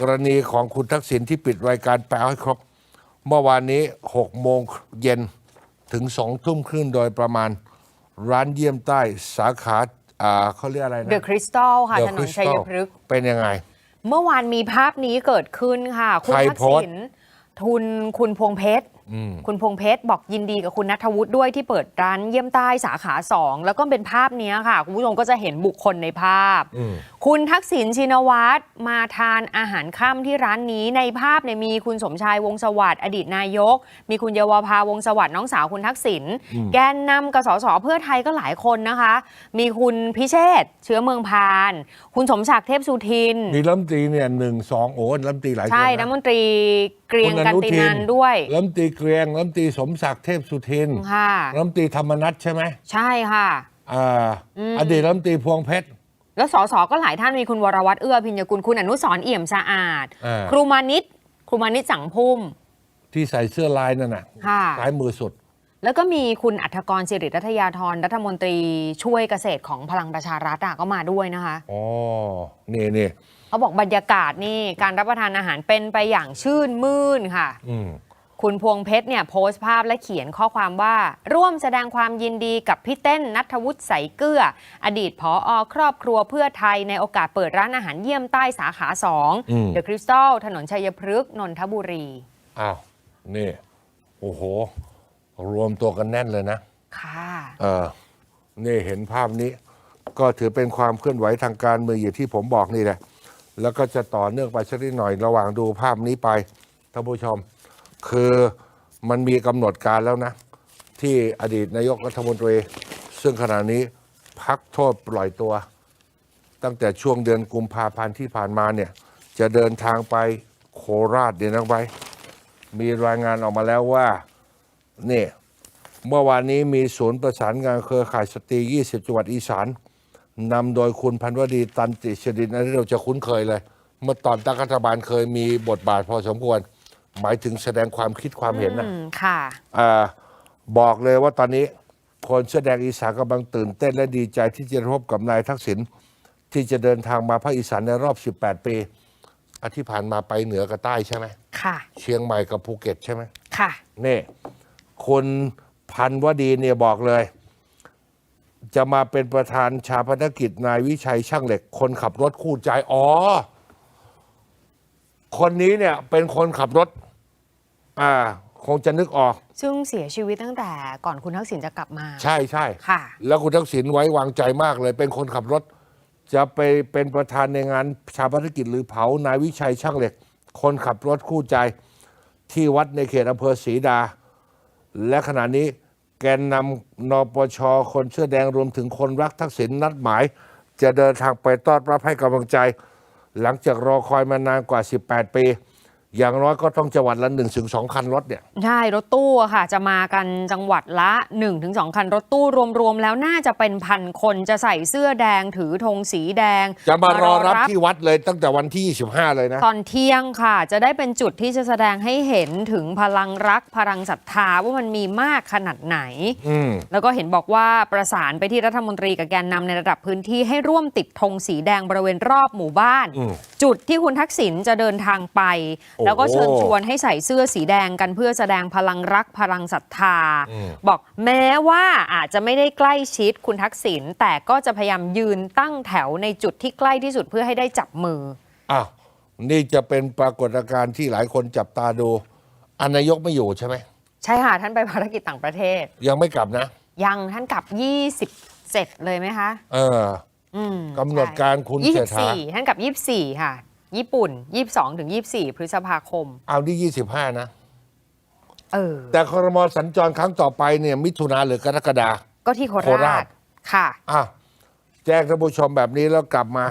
กรณีของคุณทักษิณที่ปิดรายการแปลให้ครบ เมื่อวานนี้ 6 โมงเย็นถึง 2 ทุ่มครึ่งโดยประมาณ ร้านเยี่ยมใต้สาขาอ่าเขาเรียกอะไรนะเดอะคริสตัลค่ะ The ถนนชัย Crystal พฤกษ์เป็นยังไง เมื่อวานมีภาพนี้เกิดขึ้นค่ะ คุณใครทักโพสต์ษิณทุนคุณพวงเพชรคุณพวงเพชรบอกยินดีกับคุณนัทวุฒิด้วยที่เปิดร้านเยี่ยมใต้สาขาสองแล้วก็เป็นภาพเนี้ยค่ะ คุณผู้ชมก็จะเห็นบุคคลในภาพ คุณทักษิณชินวัตรมาทานอาหารค่ำที่ร้านนี้ในภาพเนี่ยมีคุณสมชายวงศ์สวัสดิ์อดีตนายก มีคุณเยาวภาวงศ์สวัสดิ์น้องสาวคุณทักษิณแกนนำกสศเพื่อไทยก็หลายคนนะคะ มีคุณพิเชษฐ์เชื้อเมืองพาน คุณสมศักดิ์เทพสุทิน มีรัฐมนตรีเนี่ยหนึ่งสองโอ้รัฐมนตรีหลายคนใช่นะรัฐมนตรีเกรียงคุณกันตินันด้วยรัฐมนตรีเกรียงรัฐมนตรีสมศักดิ์เทพสุทินค่ะรัฐมนตรีธรรมนัฐใช่ไหมใช่ค่ะอ่าอดีตรัฐมนตรีพวงเพชรแล้วสสก็หลายท่านมีคุณวรวัตรเอื้อพิญญกุลคุณอนุสรณ์เอี่ยมสะอาดอ่าครูมานิตครูมานิตสังพุ่ม ที่ใส่เสื้อลายนั่นน่ะค่ะซ้ายมือสุด แล้วก็มีคุณอัธกรสิริรัตยาธรรัฐมนตรีช่วยเกษตรของพลังประชารัฐอะก็มาด้วยนะคะอ๋อนี่นี่เขาบอกบรรยากาศนี่การรับประทานอาหารเป็นไปอย่างชื่นมื่นค่ะอืม คุณพวงเพชรเนี่ยโพสต์ภาพและเขียนข้อความว่า ร่วมแสดงความยินดีกับพี่เต้นนัทวุฒิใสเกลือ อดีตผออครอบครัวเพื่อไทยในโอกาสเปิดร้านอาหารเยี่ยมใต้สาขาสองเดอะคริสตัลถนนชัยพฤกษ์นนทบุรี อ้าว นี่ โอ้โห รวมตัวกันแน่นเลยนะ ค่ะเออนี่เห็นภาพนี้ ก็ถือเป็นความเคลื่อนไหวทางการเมืองอย่างที่ผมบอกนี่แหละ แล้วก็จะต่อเนื่องไปสักนิดหน่อยระหว่างดูภาพนี้ไปท่านผู้ชม คือมันมีกำหนดการแล้วนะ ที่อดีตนายกรัฐมนตรี ซึ่งขณะนี้พักโทษปล่อยตัว ตั้งแต่ช่วงเดือนกุมภาพันธ์ที่ผ่านมาเนี่ย จะเดินทางไปโคราชเนี่ยนะไป มีรายงานออกมาแล้วว่านี่เมื่อวานนี้มีศูนย์ประสานงานเครือข่ายสตรี 20 จังหวัดอีสานนำโดยคุณพันวดีตันติชดินอันนี้เราจะคุ้นเคยเลย เมื่อตอนตั้งรัฐบาลเคยมีบทบาทพอสมควร หมายถึงแสดงความคิดความเห็นนะอืมค่ะอาบอกเลยว่าตอนนี้ คนแสอแดงอีสานกำลังตื่นเต้นและดีใจที่จะพบกับนายทักษิณที่จะเดินทางมาภาคอีสานในรอบ 18 ปีอาที่ผ่านมาไปเหนือกับใต้ใช่ไหมค่ะ เชียงใหม่กับภูเก็ตใช่ไหม ค่ะ นี่คุณพันวดีเนี่ยบอกเลย จะมาเป็นประธานชาพนกิจนายวิชัยช่างเหล็ก คนขับรถคู่ใจ อ๋อ คนนี้เนี่ยเป็นคนขับรถ อ่า คงจะนึกออก ซึ่งเสียชีวิตตั้งแต่ก่อนคุณทักษิณจะกลับมา ใช่ใช่ค่ะ แล้วคุณทักษิณไว้วางใจมากเลย เป็นคนขับรถ จะไปเป็นประธานในงานชาพนกิจหรือเผานายวิชัยช่างเหล็ก คนขับรถคู่ใจ ที่วัดในเขตอำเภอศรีดา และขณะนี้แกนนำนปช คนเสื้อแดงรวมถึงคนรักทักษิณนัดหมาย จะเดินทางไปต้อนรับให้กำลังใจ หลังจากรอคอยมานานกว่า 18 ปี อย่างน้อยก็ต้องจังหวัดละ1นถึงสคันรถเนี่ย ใช่ รถตู้อะค่ะ จะมากันจังหวัดละ 1-2คันรถตู้รวมๆ แล้วน่าจะเป็นพันคนจะใส่เสื้อแดงถือธงสีแดง จะมารอรับที่วัดเลยตั้งแต่วันที่ 25 เลยนะ ตอนเที่ยงค่ะ จะได้เป็นจุดที่จะแสดงให้เห็นถึงพลังรัก พลังศรัทธาว่ามันมีมากขนาดไหนอืมแล้วก็เห็นบอกว่าประสานไปที่รัฐมนตรีกับแกนนำในระดับพื้นที่ให้ร่วมติดธงสีแดงบริเวณรอบหมู่บ้านอืมจุดที่คุณทักษิณจะเดินทางไปโอ้โหแล้วก็เชิญชวนให้ใส่เสื้อสีแดงกันเพื่อแสดงพลังรักพลังศรัทธาอืมบอกแม้ว่าอาจจะไม่ได้ใกล้ชิดคุณทักษิณแต่ก็จะพยายามยืนตั้งแถวในจุดที่ใกล้ที่สุดเพื่อให้ได้จับมืออ้าวนี่จะเป็นปรากฏการณ์ที่หลายคนจับตาดูอนนายกไม่อยู่ใช่ไหมใช่ค่ะท่านไปภารกิจต่างประเทศ ยังไม่กลับนะ ยังท่านกลับ 27 เลยไหมคะ เอออืมกำหนดการคุณยี่เศรสิษบฐาสี่ท่านกลับยี่สิบสี่ค่ะ ญี่ปุ่นยี่สิบสองถึงยี่สิบสี่พฤษภาคม เอาที่ 25 นะ เออ แต่ครมสัญจรครั้งต่อไปเนี่ย มิถุนาหรือกรกฎา ก็ที่โคโคราราช ช ค่ะ อะ แจ้งท่านผู้ชมแบบนี้แล้วกลับมา